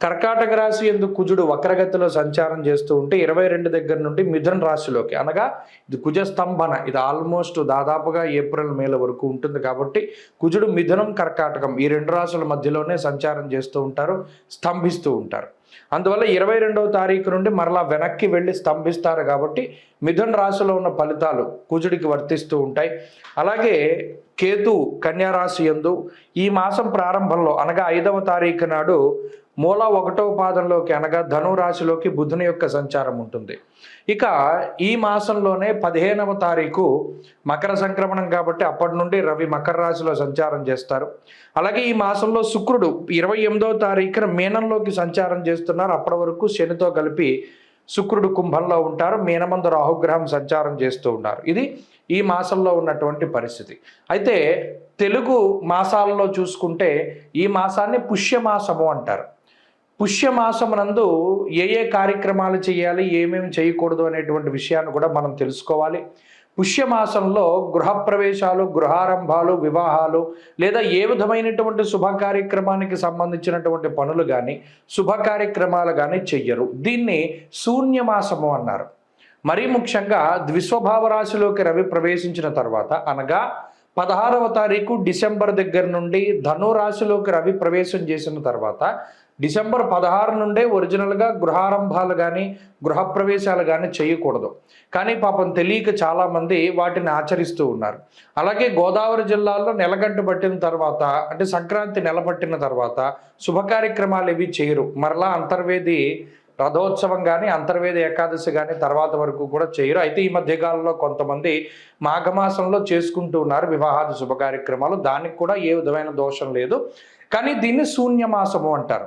కర్కాటక రాశి ఎందు కుజుడు వక్రగతిలో సంచారం చేస్తూ ఉంటే ఇరవై రెండు దగ్గర నుండి మిథున రాశిలోకి అనగా ఇది కుజ స్తంభన ఇది ఆల్మోస్ట్ దాదాపుగా ఏప్రిల్ మేల వరకు ఉంటుంది కాబట్టి కుజుడు మిథునం కర్కాటకం ఈ రెండు రాశుల మధ్యలోనే సంచారం చేస్తూ ఉంటారు స్తంభిస్తూ ఉంటారు. అందువల్ల ఇరవై రెండవ తారీఖు నుండి మరలా వెనక్కి వెళ్ళి స్తంభిస్తారు కాబట్టి మిథున రాశిలో ఉన్న ఫలితాలు కుజుడికి వర్తిస్తూ ఉంటాయి. అలాగే కేతు కన్యారాశి ఎందు యందు ఈ మాసం ప్రారంభంలో అనగా ఐదవ తారీఖు నాడు మూల ఒకటవ పాదంలోకి అనగా ధను రాశిలోకి బుధుని యొక్క సంచారం ఉంటుంది. ఇక ఈ మాసంలోనే పదిహేనవ తారీఖు మకర సంక్రమణం కాబట్టి అప్పటి నుండి రవి మకర రాశిలో సంచారం చేస్తారు. అలాగే ఈ మాసంలో శుక్రుడు ఇరవై ఎనిమిదవ తారీఖున మీనంలోకి సంచారం చేస్తున్నారు. అప్పటి వరకు శనితో కలిపి శుక్రుడు కుంభంలో ఉంటారు మీనమందు రాహుగ్రహం సంచారం చేస్తూ ఉన్నారు. ఇది ఈ మాసంలో ఉన్నటువంటి పరిస్థితి. అయితే తెలుగు మాసాలలో చూసుకుంటే ఈ మాసాన్ని పుష్యమాసము అంటారు. పుష్యమాసమునందు ఏ ఏ కార్యక్రమాలు చేయాలి ఏమేమి చేయకూడదు అనేటువంటి విషయాన్ని కూడా మనం తెలుసుకోవాలి. పుష్యమాసంలో గృహప్రవేశాలు గృహారంభాలు వివాహాలు లేదా ఏ విధమైనటువంటి శుభ కార్యక్రమానికి సంబంధించినటువంటి పనులు కానీ శుభ కార్యక్రమాలు కానీ చెయ్యరు. దీన్ని శూన్యమాసము అన్నారు. మరీ ముఖ్యంగా ద్విస్వభావ రాశిలోకి రవి ప్రవేశించిన తర్వాత అనగా పదహారవ తారీఖు డిసెంబర్ దగ్గర నుండి ధను రాశిలోకి రవి ప్రవేశం చేసిన తర్వాత డిసెంబర్ పదహారు నుండే ఒరిజినల్గా గృహారంభాలు కానీ గృహప్రవేశాలు కానీ చేయకూడదు. కానీ పాపం తెలియక చాలామంది వాటిని ఆచరిస్తూ ఉన్నారు. అలాగే గోదావరి జిల్లాలో నెలగంట పట్టిన తర్వాత అంటే సంక్రాంతి నెల పట్టిన తర్వాత శుభ కార్యక్రమాలు చేయరు. మరలా అంతర్వేది రథోత్సవం కానీ అంతర్వేద ఏకాదశి కానీ తర్వాత వరకు కూడా చేయరు. అయితే ఈ మధ్యకాలంలో కొంతమంది మాఘమాసంలో చేసుకుంటూ ఉన్నారు వివాహాది శుభ కార్యక్రమాలు దానికి కూడా ఏ విధమైన దోషం లేదు. కానీ దీన్ని శూన్యమాసము అంటారు.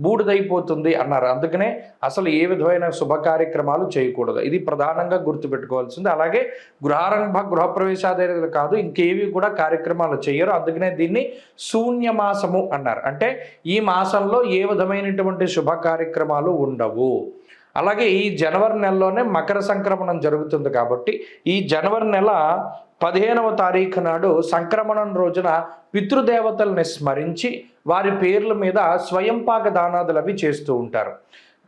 బూడిదైపోతుంది అన్నారు. అందుకనే అసలు ఏ విధమైన శుభ కార్యక్రమాలు చేయకూడదు. ఇది ప్రధానంగా గుర్తుపెట్టుకోవాల్సింది. అలాగే గృహారంభ గృహప్రవేశాదేలు కాదు ఇంకేవి కూడా కార్యక్రమాలు చేయరు. అందుకనే దీన్ని శూన్య మాసము అన్నారు. అంటే ఈ మాసంలో ఏ విధమైనటువంటి శుభ కార్యక్రమాలు ఉండవు. అలాగే ఈ జనవరి నెలలోనే మకర సంక్రమణం జరుగుతుంది కాబట్టి ఈ జనవరి నెల పదిహేనవ తారీఖు నాడు సంక్రమణం రోజున పితృదేవతల్ని స్మరించి వారి పేర్ల మీద స్వయంపాక దానాదులు అవి చేస్తూ ఉంటారు.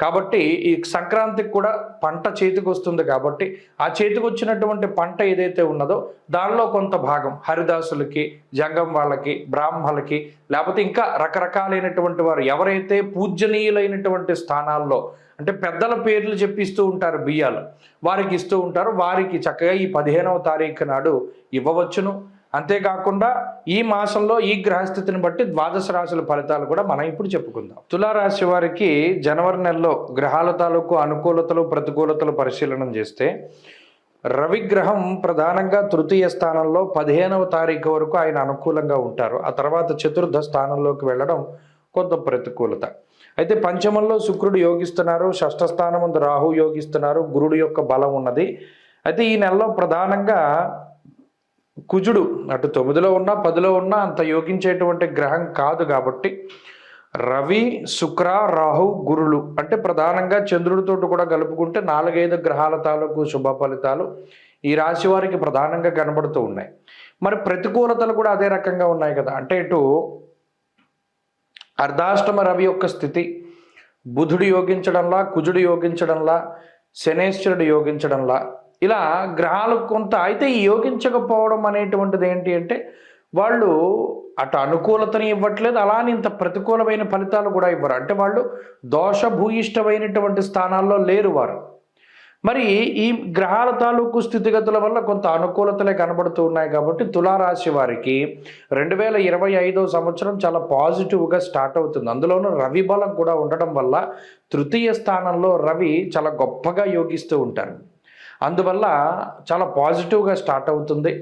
కాబట్టి ఈ సంక్రాంతికి కూడా పంట చేతికి వస్తుంది కాబట్టి ఆ చేతికి వచ్చినటువంటి పంట ఏదైతే ఉన్నదో దానిలో కొంత భాగం హరిదాసులకి జంగం వాళ్ళకి బ్రాహ్మలకి లేకపోతే ఇంకా రకరకాలైనటువంటి వారు ఎవరైతే పూజనీయులైనటువంటి స్థానాల్లో అంటే పెద్దల పేర్లు చెప్పిస్తూ ఉంటారు బియ్యాలు వారికి ఇస్తూ ఉంటారు. వారికి చక్కగా ఈ పదిహేనవ తారీఖు నాడు ఇవ్వవచ్చును. అంతేకాకుండా ఈ మాసంలో ఈ గ్రహస్థితిని బట్టి ద్వాదశ రాశుల ఫలితాలు కూడా మనం ఇప్పుడు చెప్పుకుందాం. తులారాశి వారికి జనవరి నెలలో గ్రహాల తాలూకు అనుకూలతలు ప్రతికూలతలు పరిశీలన చేస్తే రవిగ్రహం ప్రధానంగా తృతీయ స్థానంలో పదిహేనవ తారీఖు వరకు ఆయన అనుకూలంగా ఉంటారు. ఆ తర్వాత చతుర్థ స్థానంలోకి వెళ్ళడం కొంత ప్రతికూలత. అయితే పంచమంలో శుక్రుడు యోగిస్తున్నారు. షష్ఠ స్థానం ముందు రాహు యోగిస్తున్నారు. గురుడు యొక్క బలం ఉన్నది. అయితే ఈ నెలలో ప్రధానంగా కుజుడు అటు తొమ్మిదిలో ఉన్నా పదిలో ఉన్నా అంత యోగించేటువంటి గ్రహం కాదు కాబట్టి రవి శుక్ర రాహు గురులు అంటే ప్రధానంగా చంద్రుడితో కూడా కలుపుకుంటే నాలుగైదు గ్రహాల తాలూకు శుభ ఫలితాలు ఈ రాశి వారికి ప్రధానంగా కనబడుతూ ఉన్నాయి. మరి ప్రతికూలతలు కూడా అదే రకంగా ఉన్నాయి కదా. అంటే ఇటు అర్ధాష్టమ రవి యొక్క స్థితి బుధుడు యోగించడంలా కుజుడు యోగించడంలా శనేశ్వరుడు యోగించడంలా ఇలా గ్రహాలు కొంత అయితే ఈ యోగించకపోవడం అనేటువంటిది ఏంటి అంటే వాళ్ళు అటు అనుకూలతని ఇవ్వట్లేదు అలానే ఇంత ప్రతికూలమైన ఫలితాలు కూడా ఇవ్వరు. అంటే వాళ్ళు దోషభూయిష్టమైనటువంటి స్థానాల్లో లేరు వారు. మరి ఈ గ్రహాల తాలూకు స్థితిగతుల వల్ల కొంత అనుకూలతలే కనబడుతూ ఉన్నాయి కాబట్టి తులారాశి వారికి రెండు వేల ఇరవై ఐదో సంవత్సరం చాలా పాజిటివ్గా స్టార్ట్ అవుతుంది. అందులోనూ రవి బలం కూడా ఉండడం వల్ల తృతీయ స్థానంలో రవి చాలా గొప్పగా యోగిస్తూ ఉంటారు. అందువల్ల చాలా పాజిటివ్గా స్టార్ట్ అవుతుంది.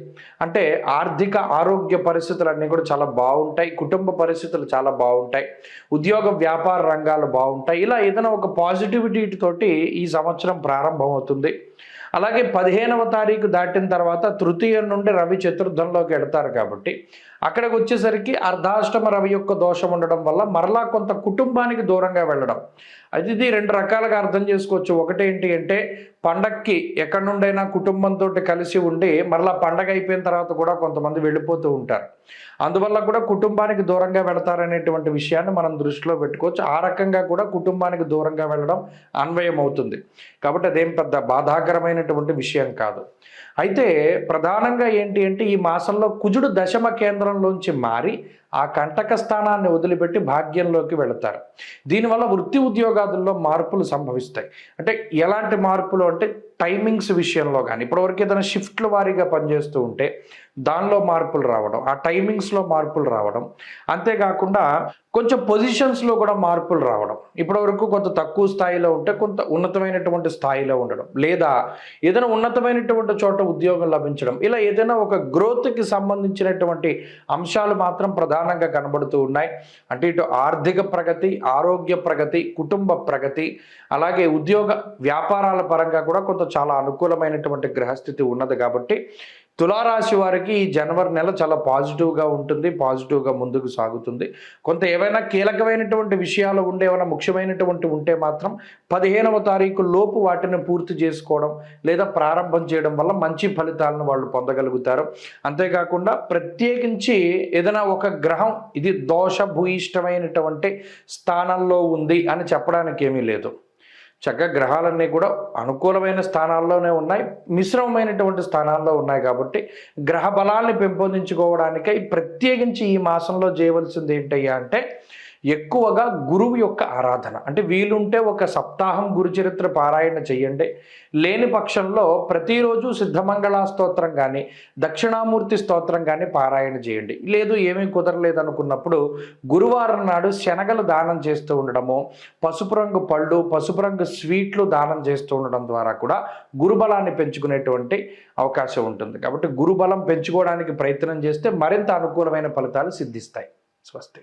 అంటే ఆర్థిక ఆరోగ్య పరిస్థితులు అన్నీ కూడా చాలా బాగుంటాయి. కుటుంబ పరిస్థితులు చాలా బాగుంటాయి. ఉద్యోగ వ్యాపార రంగాలు బాగుంటాయి. ఇలా ఏదైనా ఒక పాజిటివిటీ తోటి ఈ సంవత్సరం ప్రారంభమవుతుంది. అలాగే పదిహేనవ తారీఖు దాటిన తర్వాత తృతీయం నుండి రవి చతుర్థంలోకి వెడతారు కాబట్టి అక్కడికి వచ్చేసరికి అర్ధాష్టమ రవి యొక్క దోషం ఉండడం వల్ల మరలా కొంత కుటుంబానికి దూరంగా వెళ్ళడం అది ఇది రెండు రకాలుగా అర్థం చేసుకోవచ్చు. ఒకటేంటి అంటే పండక్కి ఎక్కడి నుండైనా కుటుంబంతో కలిసి ఉండి మరలా పండగ అయిపోయిన తర్వాత కూడా కొంతమంది వెళ్ళిపోతూ ఉంటారు. అందువల్ల కూడా కుటుంబానికి దూరంగా వెళతారనేటువంటి విషయాన్ని మనం దృష్టిలో పెట్టుకోవచ్చు. ఆ రకంగా కూడా కుటుంబానికి దూరంగా వెళ్ళడం అన్వయం అవుతుంది. కాబట్టి అదేం పెద్ద బాధాకరమైనటువంటి విషయం కాదు. అయితే ప్రధానంగా ఏంటి అంటే ఈ మాసంలో కుజుడు దశమ కేంద్రంలోంచి మారి ఆ కంటక స్థానాన్ని వదిలిపెట్టి భాగ్యంలోకి వెళతారు. దీనివల్ల వృత్తి ఉద్యోగాదుల్లో మార్పులు సంభవిస్తాయి. అంటే ఎలాంటి మార్పులు అంటే టైమింగ్స్ విషయంలో కానీ ఇప్పటివరకు ఏదైనా షిఫ్ట్ల వారీగా పనిచేస్తూ ఉంటే దానిలో మార్పులు రావడం ఆ టైమింగ్స్లో మార్పులు రావడం అంతేకాకుండా కొంచెం పొజిషన్స్లో కూడా మార్పులు రావడం. ఇప్పటివరకు కొంత తక్కువ స్థాయిలో ఉంటే కొంత ఉన్నతమైనటువంటి స్థాయిలో ఉండడం. లేదా ఏదైనా ఉన్నతమైనటువంటి చోట ఉద్యోగం లభించడం. ఇలా ఏదైనా ఒక గ్రోత్కి సంబంధించినటువంటి అంశాలు మాత్రం ప్రధానంగా కనబడుతూ ఉన్నాయి. అంటే ఇటు ఆర్థిక ప్రగతి ఆరోగ్య ప్రగతి కుటుంబ ప్రగతి అలాగే ఉద్యోగ వ్యాపారాల పరంగా కూడా కొంత చాలా అనుకూలమైనటువంటి గ్రహస్థితి ఉన్నది కాబట్టి తులారాశి వారికి ఈ జనవరి నెల చాలా పాజిటివ్గా ఉంటుంది పాజిటివ్గా ముందుకు సాగుతుంది. కొంత ఏవైనా కీలకమైనటువంటి విషయాలు ఉండే ఏమైనా ముఖ్యమైనటువంటి ఉంటే మాత్రం పదిహేనవ తారీఖు లోపు వాటిని పూర్తి చేసుకోవడం లేదా ప్రారంభం చేయడం వల్ల మంచి ఫలితాలను వాళ్ళు పొందగలుగుతారు. అంతేకాకుండా ప్రత్యేకించి ఏదైనా ఒక గ్రహం ఇది దోష భూయిష్టమైనటువంటి స్థానంలో ఉంది అని చెప్పడానికి ఏమీ లేదు. చక్కగా గ్రహాలన్నీ కూడా అనుకూలమైన స్థానాల్లోనే ఉన్నాయి మిశ్రమమైనటువంటి స్థానాల్లో ఉన్నాయి కాబట్టి గ్రహ బలాల్ని పెంపొందించుకోవడానికై ప్రత్యేకించి ఈ మాసంలో చేయవలసింది ఏంటయ్యా అంటే ఎక్కువగా గురువు యొక్క ఆరాధన. అంటే వీలుంటే ఒక సప్తాహం గురుచరిత్ర పారాయణ చెయ్యండి లేని పక్షంలో ప్రతిరోజు సిద్ధమంగళ స్తోత్రం కానీ దక్షిణామూర్తి స్తోత్రం కానీ పారాయణ చేయండి. లేదు ఏమీ కుదరలేదు అనుకున్నప్పుడు గురువారం నాడు శనగలు దానం చేస్తూ ఉండడము పసుపు రంగు పళ్ళు పసుపు రంగు స్వీట్లు దానం చేస్తూ ఉండడం ద్వారా కూడా గురుబలాన్ని పెంచుకునేటువంటి అవకాశం ఉంటుంది. కాబట్టి గురుబలం పెంచుకోవడానికి ప్రయత్నం చేస్తే మరింత అనుకూలమైన ఫలితాలు సిద్ధిస్తాయి. స్వస్తి.